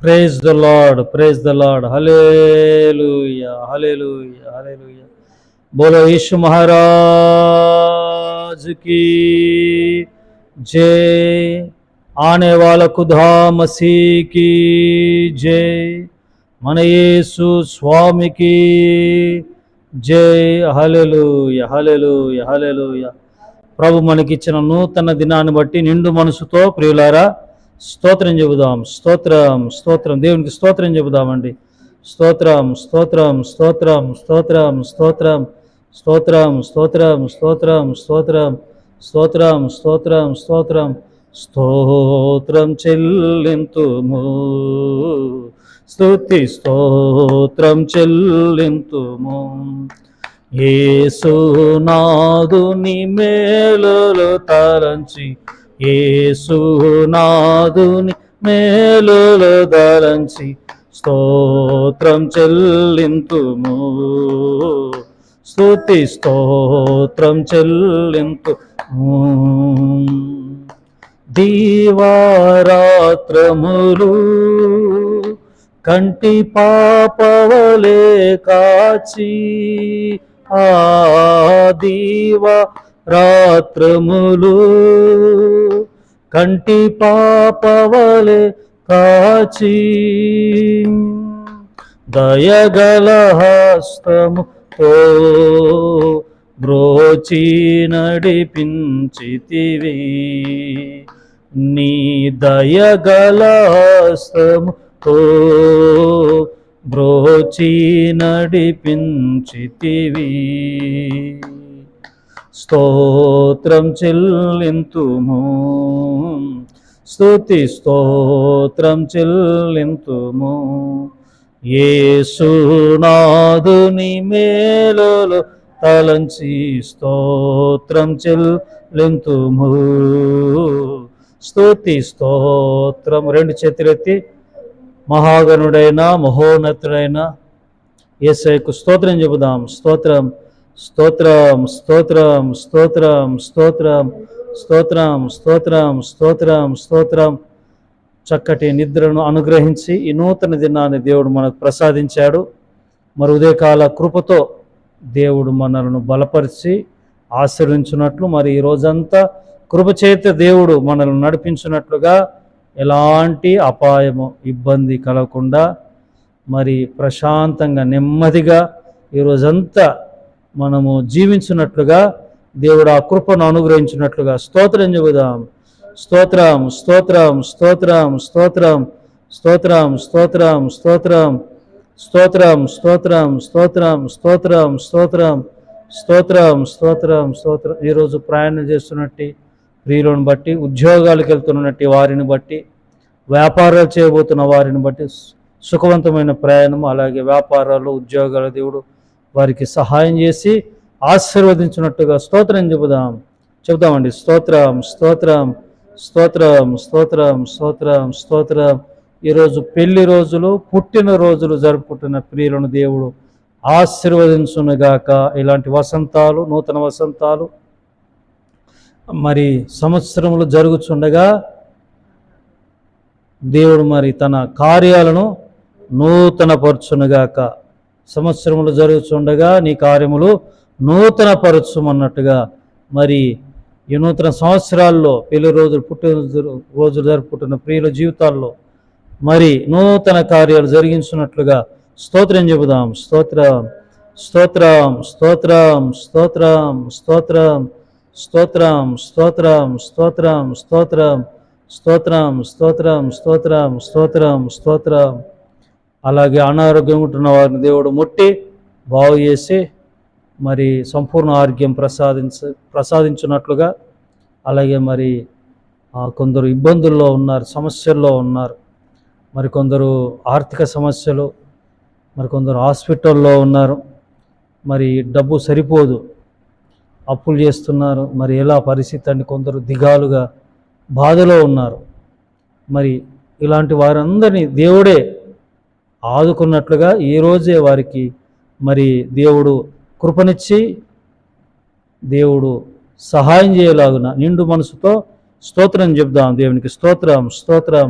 Praise the Lord praise the Lord hallelujah hallelujah హలే బోలో యేసు మహారాజుకి జే జై ఆనే వాళ్ళ కుధా మసీకి జై మన యేసు స్వామికి జై హలెలుయ హలెలుయ హలెలుయ ప్రభు మనకిచ్చిన నూతన దినాన్ని బట్టి నిండు మనసుతో ప్రియులారా స్తోత్రం చెబుదాం స్తోత్రం స్తోత్రం. దేవునికి స్తోత్రం చెబుదామండి. స్తోత్రం స్తోత్రం స్తోత్రం స్తోత్రం స్తోత్రం. స్తోత్రం స్తోత్రం స్తోత్రం స్తోత్రం. స్తోత్రం స్తోత్రం స్తోత్రం. స్తోత్రం చెల్లింతుము. స్తుతి స్తోత్రం చెల్లింతుము. ఏసునాదుని మేలులు తలంచి ఏసునాదుని మేలులు దలంచి స్తోత్రం చెల్లింతుము. స్తుతి స్తోత్రం చెల్లింతు దీవారాత్రములు కంటి పాపవలే కాచి ఆ దీవా రాత్రములు కంటి పాపవలే కాచి దయగల ఓ బ్రోచి నడిపించితివి. నీ దయగల ఓ బ్రోచి నడిపించితివి. స్తోత్రం చెల్లింతుము. స్తుతి స్తోత్రం చెల్లింతుము. ఏసునాదుని మేలులు తలంచి స్తోత్రం చెల్లింతుము. స్తుతి స్తోత్రం. రెండు చేతులెత్తి మహాగణుడైన మహోన్నతుడైన ఏసైకు స్తోత్రం చెబుదాం. స్తోత్రం. స్తోత్రం స్తోత్రం స్తోత్రం స్తోత్రం స్తోత్రం స్తోత్రం స్తోత్రం స్తోత్రం. చక్కటి నిద్రను అనుగ్రహించి ఈ నూతన దినాన్ని దేవుడు మనకు ప్రసాదించాడు. మరి ఉదయకాల కృపతో దేవుడు మనలను బలపరిచి ఆశ్రయించినట్లు మరి ఈ రోజంతా కృపచేత దేవుడు మనల్ని నడిపించినట్లుగా ఎలాంటి అపాయము ఇబ్బంది కలగకుండా మరి ప్రశాంతంగా నెమ్మదిగా ఈ రోజంతా మనము జీవించినట్లుగా దేవుడు ఆ కృపను అనుగ్రహించినట్లుగా స్తోత్రం చెబుదాం స్తోత్రం స్తోత్రం స్తోత్రం స్తోత్రం స్తోత్రం స్తోత్రం స్తోత్రం స్తోత్రం స్తోత్రం స్తోత్రం స్తోత్రం స్తోత్రం స్తోత్రం స్తోత్రం స్తోత్రం ఈరోజు ప్రయాణం చేస్తున్నట్టు ప్రియులను బట్టి ఉద్యోగాలకు వెళ్తున్నట్టు వారిని బట్టి వ్యాపారాలు చేయబోతున్న వారిని బట్టి సుఖవంతమైన ప్రయాణం అలాగే వ్యాపారాలు ఉద్యోగాల దేవుడు వారికి సహాయం చేసి ఆశీర్వదించినట్టుగా స్తోత్రం చెబుదాం. చెబుదామండి. స్తోత్రం స్తోత్రం స్తోత్రం స్తోత్రం స్తోత్రం స్తోత్రం. ఈరోజు పెళ్ళి రోజులు పుట్టిన రోజులు జరుపుకుంటున్న ప్రియులను దేవుడు ఆశీర్వదించునుగాక. ఇలాంటి వసంతాలు నూతన వసంతాలు మరి సంవత్సరములు జరుగుచుండగా దేవుడు మరి తన కార్యాలను నూతనపరచునుగాక. సంవత్సరములు జరుగుతుండగా నీ కార్యములు నూతన పరచుమన్నట్టుగా మరి ఈ నూతన సంవత్సరాల్లో పెళ్ళి రోజులు పుట్టిన రోజులు జరుపుకుంటున్న ప్రియుల జీవితాల్లో మరి నూతన కార్యాలు జరిగించినట్లుగా స్తోత్రం చెబుదాం స్తోత్రం స్తోత్రం స్తోత్రం స్తోత్రం స్తోత్రం స్తోత్రం స్తోత్రం స్తోత్రం స్తోత్రం స్తోత్రం స్తోత్రం స్తోత్రం స్తోత్రం స్తోత్రం అలాగే అనారోగ్యం ఉంటున్న వారిని దేవుడు ముట్టి బాగు చేసి మరి సంపూర్ణ ఆరోగ్యం ప్రసాదించ ప్రసాదించినట్లుగా అలాగే మరి కొందరు ఇబ్బందుల్లో ఉన్నారు సమస్యల్లో ఉన్నారు. మరి కొందరు ఆర్థిక సమస్యలు మరి కొందరు హాస్పిటల్లో ఉన్నారు. మరి డబ్బు సరిపోదు. అప్పులు చేస్తున్నారు. మరి ఎలా పరిస్థితి అని కొందరు దిగాలుగా బాధలో ఉన్నారు. మరి ఇలాంటి వారందరినీ దేవుడే ఆదుకున్నట్లుగా ఈ రోజే వారికి మరి దేవుడు కృపనిచ్చి దేవుడు సహాయం చేయలాగున నిండు మనసుతో స్తోత్రం చెప్దాం. దేవునికి స్తోత్రం స్తోత్రం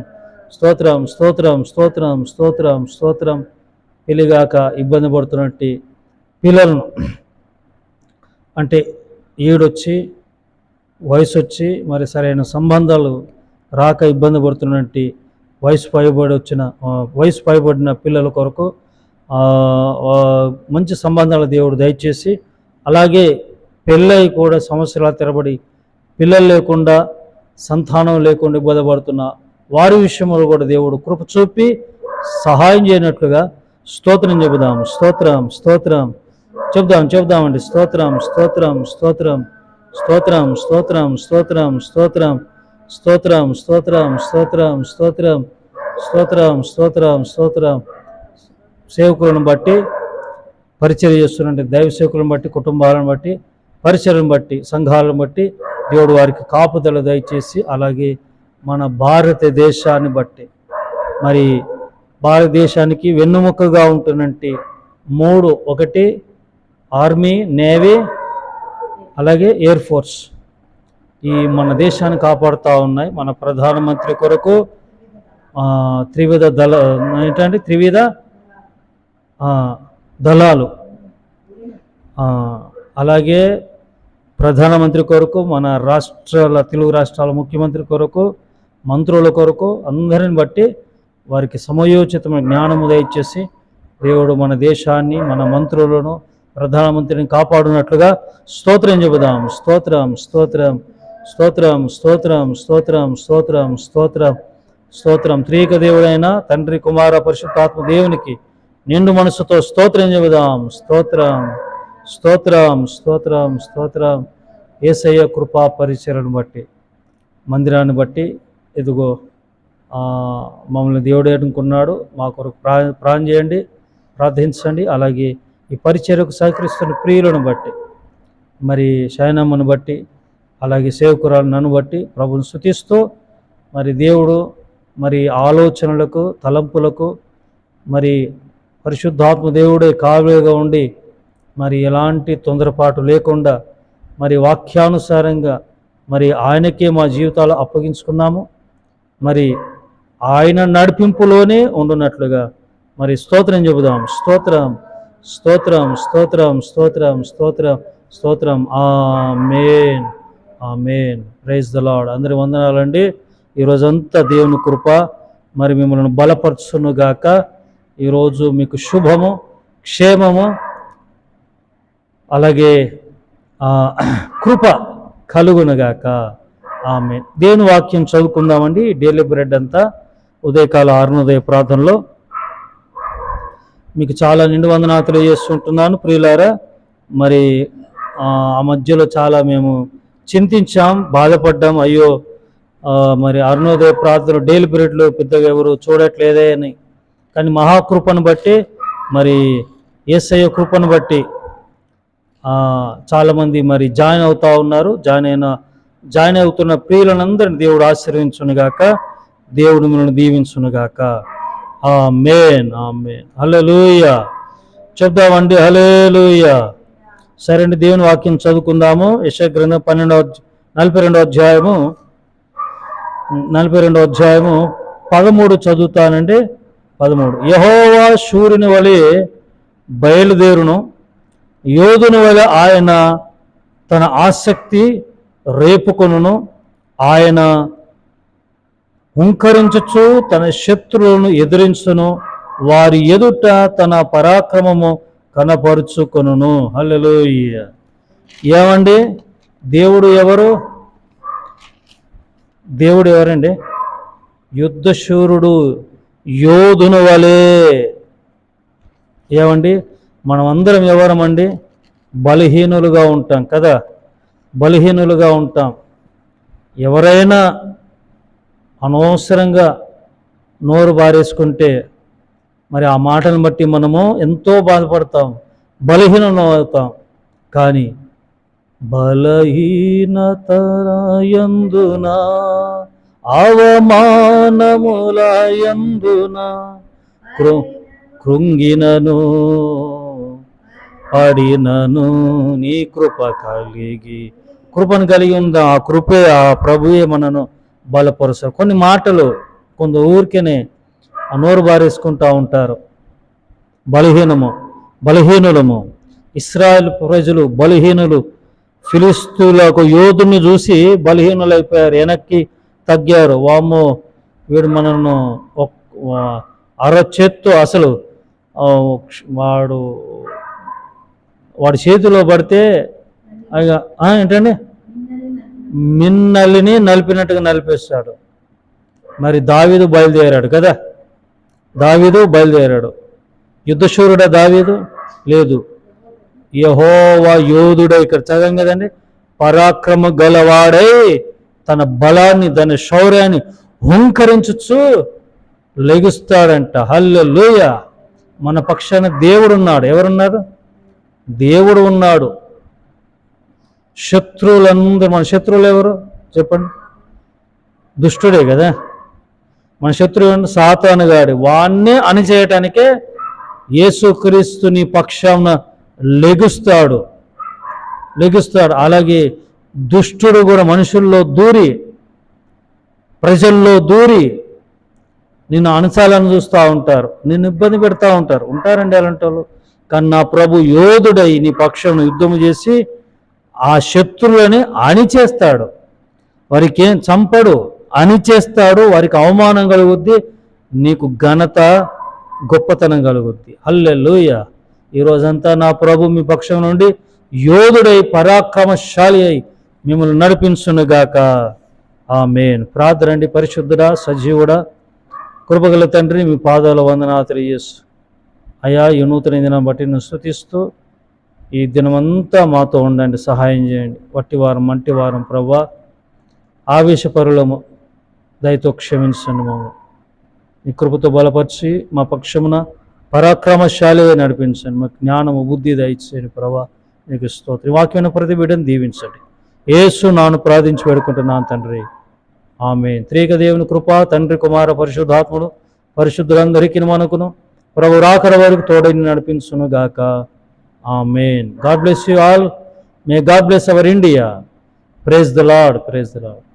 స్తోత్రం స్తోత్రం స్తోత్రం స్తోత్రం స్తోత్రం. పెళ్ళిగాక ఇబ్బంది పడుతున్నట్టు పిల్లలను అంటే ఈడొచ్చి వయసు వచ్చి మరి సరైన సంబంధాలు రాక ఇబ్బంది పడుతున్నట్టు వయసు పైబడి వచ్చిన వయసు పైబడిన పిల్లల కొరకు మంచి సంబంధాలు దేవుడు దయచేసి అలాగే పెళ్ళై కూడా సంవత్సరాల తెరబడి పిల్లలు లేకుండా సంతానం లేకుండా బోధపడుతున్న వారి విషయంలో కూడా దేవుడు కృప చూపి సహాయం చేయనట్లుగా స్తోత్రం చెబుదాం. స్తోత్రం స్తోత్రం. చెబుదాం చెబుదామండి. స్తోత్రం స్తోత్రం స్తోత్రం స్తోత్రం. స్తోత్రం స్తోత్రం స్తోత్రం స్తోత్రం. స్తోత్రం స్తోత్రం స్తోత్రం స్తోత్రం స్తోత్రం స్తోత్రం సేవకులను బట్టి పరిచయం చేస్తున్నటువంటి దైవ సేవకులను బట్టి కుటుంబాలను బట్టి పరిచయం బట్టి సంఘాలను బట్టి దేవుడు వారికి కాపుదల దయచేసి అలాగే మన భారతదేశాన్ని బట్టి. మరి భారతదేశానికి వెన్నుముక్కగా ఉంటున్నట్టు మూడు ఒకటి ఆర్మీ నేవీ అలాగే ఎయిర్ ఫోర్స్. ఈ మన దేశాన్ని కాపాడుతూ ఉన్నాయి. మన ప్రధానమంత్రి కొరకు త్రివిధ దళ ఏంటంటే త్రివిధ దళాలు. అలాగే ప్రధానమంత్రి కొరకు మన రాష్ట్రాల తెలుగు రాష్ట్రాల ముఖ్యమంత్రి కొరకు మంత్రుల కొరకు అందరిని బట్టి వారికి సమయోచితమైన జ్ఞానము దయచేసి దేవుడు మన దేశాన్ని మన మంత్రులను ప్రధానమంత్రిని కాపాడునట్లుగా స్తోత్రం చెబుదాం. స్తోత్రం స్తోత్రం. స్తోత్రం స్తోత్రం స్తోత్రం స్తోత్రం స్తోత్రం స్తోత్రం. త్రీక దేవుడైన తండ్రి కుమార పరిశుద్ధాత్మ దేవునికి నిండు మనసుతో స్తోత్రం చెబుదాం. స్తోత్రం స్తోత్రం స్తోత్రం స్తోత్రం. ఏసయ్య కృపా పరిచయను బట్టి మందిరాన్ని బట్టి ఎదుగో మమ్మల్ని దేవుడు అనుకున్నాడు మా కొరకు ప్రా ప్రాణం చేయండి ప్రార్థించండి. అలాగే ఈ పరిచర్యకు సహకరిస్తున్న ప్రియులను బట్టి మరి శయనమ్మను బట్టి అలాగే సేవకురాలు నన్ను బట్టి ప్రభుని స్థుతిస్తూ మరి దేవుడు మరి ఆలోచనలకు తలంపులకు మరి పరిశుద్ధాత్మ దేవుడే కావేగా ఉండి మరి ఎలాంటి తొందరపాటు లేకుండా మరి వాక్యానుసారంగా మరి ఆయనకే మా జీవితాలు అప్పగించుకున్నాము. మరి ఆయన నడిపింపులోనే ఉండున్నట్లుగా మరి స్తోత్రం చెబుదాం. స్తోత్రం స్తోత్రం స్తోత్రం స్తోత్రం స్తోత్రం స్తోత్రం. ఆ మేన్ ఆ మేన్ ప్రైజ్ ద లాడ్ అందరి వందనాలండి. ఈరోజంతా దేవుని కృప మరి మిమ్మల్ని బలపరచునుగాక ఈరోజు మీకు శుభము క్షేమము అలాగే కృప కలుగునుగాక ఆమె దేవుని వాక్యం చదువుకుందామండి. డైలీ బ్రెడ్ అంతా ఉదయకాల అరుణోదయ ప్రార్థనలో. మీకు చాలా నిండు వందనాలు తెలియజేస్తుంటున్నాను ప్రియులారా. మరి ఆ మధ్యలో చాలా మేము చింతించాం బాధపడ్డాం. అయ్యో మరి అరుణోదయ ప్రార్థన డైలీ పీరియడ్లో పెద్దగా ఎవరు చూడట్లేదే అని. కానీ మహాకృపను బట్టి మరి ఏసయ్య కృపను బట్టి చాలామంది మరి జాయిన్ అవుతూ ఉన్నారు. జాయిన్ అయిన జాయిన్ అవుతున్న ప్రియులనందరిని దేవుడు ఆశీర్వించునుగాక దేవుడు మిమ్మల్ని దీవించునుగాక. ఆ మేన్ ఆ మేన్ హల్లెలూయ. చెప్దామండి హలేలుయ లూయా సరేండి దేవుని వాక్యం చదువుకుందాము. యశగ్రంథం పన్నెండో పన్నెండవ నలభై రెండవ అధ్యాయము. నలభై రెండవ అధ్యాయము పదమూడు చదువుతానండి పదమూడు. యహోవా సూర్యుని వలె బయలుదేరును. యోధుని వలె ఆయన తన ఆసక్తి రేపుకొనును. ఆయన హుంకరించచ్చు తన శత్రువులను ఎదిరించును. వారి ఎదుట తన పరాక్రమము కనపరుచుకొనును. హల్లెలూయ. ఏమండి? దేవుడు ఎవరు? దేవుడు ఎవరండి? యుద్ధశూరుడు యోధును వలే. ఏమండి? మనం అందరం ఎవరమండి? బలహీనులుగా ఉంటాం కదా. బలహీనులుగా ఉంటాం. ఎవరైనా అనవసరంగా నోరు బారేసుకుంటే మరి ఆ మాటను బట్టి మనము ఎంతో బాధపడతాం బలహీనం అవుతాం కానీ బలహీనతయందున అవమానములయందున కృ కృంగినను పడినను నీ కృప కలిగి. కృపను కలిగి ఉందా? ఆ కృపే ఆ ప్రభువే మనను బలపరుస్తారు కొన్ని మాటలు కొంత ఊరికేనే నోరు బారేసుకుంటూ ఉంటారు. బలహీనము బలహీనులము. ఇస్రాయల్ ప్రజలు బలహీనులు. ఫిలిస్తీన్లకు యోధుని చూసి బలహీనులైపోయారు వెనక్కి తగ్గారు. వామ్మో వీడు మనను ఒక్- అరచేత్తో అసలు వాడు వాడి చేతిలో పడితే ఏంటండి? మిన్నలిని నలిపినట్టుగా నలిపేస్తాడు. మరి దావీదు బయలుదేరాడు కదా? దావీదు బయలుదేరాడు. యుద్ధశూరుడా దావీదు? లేదు. యహోవా యోధుడే ఇక్కడ చదవం కదండి. పరాక్రమ గలవాడై తన బలాన్ని తన శౌర్యాన్ని హుంకరించుచు లెగుస్తాడంట. హల్లెలూయ! మన పక్షాన దేవుడు ఉన్నాడు ఎవరున్నారు? దేవుడు ఉన్నాడు. శత్రువులందరూ మన శత్రువులు ఎవరు? చెప్పండి. దుష్టుడే కదా? మన శత్రువు ఎవరు? సాతానుగాడి వాన్నే అణిచేయటానికే యేసుక్రీస్తుని పక్షాన లెగుస్తాడు. లెగుస్తాడు. అలాగే దుష్టుడు కూడా మనుషుల్లో దూరి ప్రజల్లో దూరి నిన్ను అణచాలని చూస్తూ ఉంటారు. నిన్ను ఇబ్బంది పెడతా ఉంటారు. ఉంటారండి అలాంటి వాళ్ళు. కానీ నా ప్రభు యోధుడై నీ పక్షం యుద్ధం చేసి ఆ శత్రువులని అణిచేస్తాడు. వారికి ఏం చంపడు. అణిచేస్తాడు వారికి అవమానం కలుగుద్ది నీకు ఘనత గొప్పతనం కలుగుద్ది. హల్లెలూయ. ఈ రోజంతా నా ప్రభు మీ పక్షం నుండి యోధుడై పరాక్రమశాలి అయి మిమ్మల్ని నడిపించునుగాక. ఆ మేన్ ప్రార్థనండి పరిశుద్ధుడా సజీవుడా కృపగల తండ్రి మీ పాదాల వందనా తెలియజేసు అయా ఈ నూతన దినం బట్టి నేను స్థుతిస్తూ ఈ దినమంతా మాతో ఉండండి సహాయం చేయండి. వట్టి వారం మంటి ప్రవ్వా ఆవేశపరులము. దయతో క్షమించండి మమ్మ మీ కృపతో బలపరిచి మా పక్షమున పరాక్రమశాలిగా నడిపించండి. మా జ్ఞానము బుద్ధి దయచేయండి ప్రభా. మీకు స్తోత్రం. వాక్యమైన ప్రతి బిడ్డను దీవించండి. ఏసు నాను ప్రార్థించి పెడుకుంటున్నాను తండ్రి. ఆమె త్రేక దేవుని కృప తండ్రి కుమార పరిశుద్ధాత్ముడు పరిశుద్ధులందరికీ మనకును ప్రభు రాకర వరకు తోడని నడిపించును గాక. Amen. God bless you all. May God bless our India. Praise the Lord praise the Lord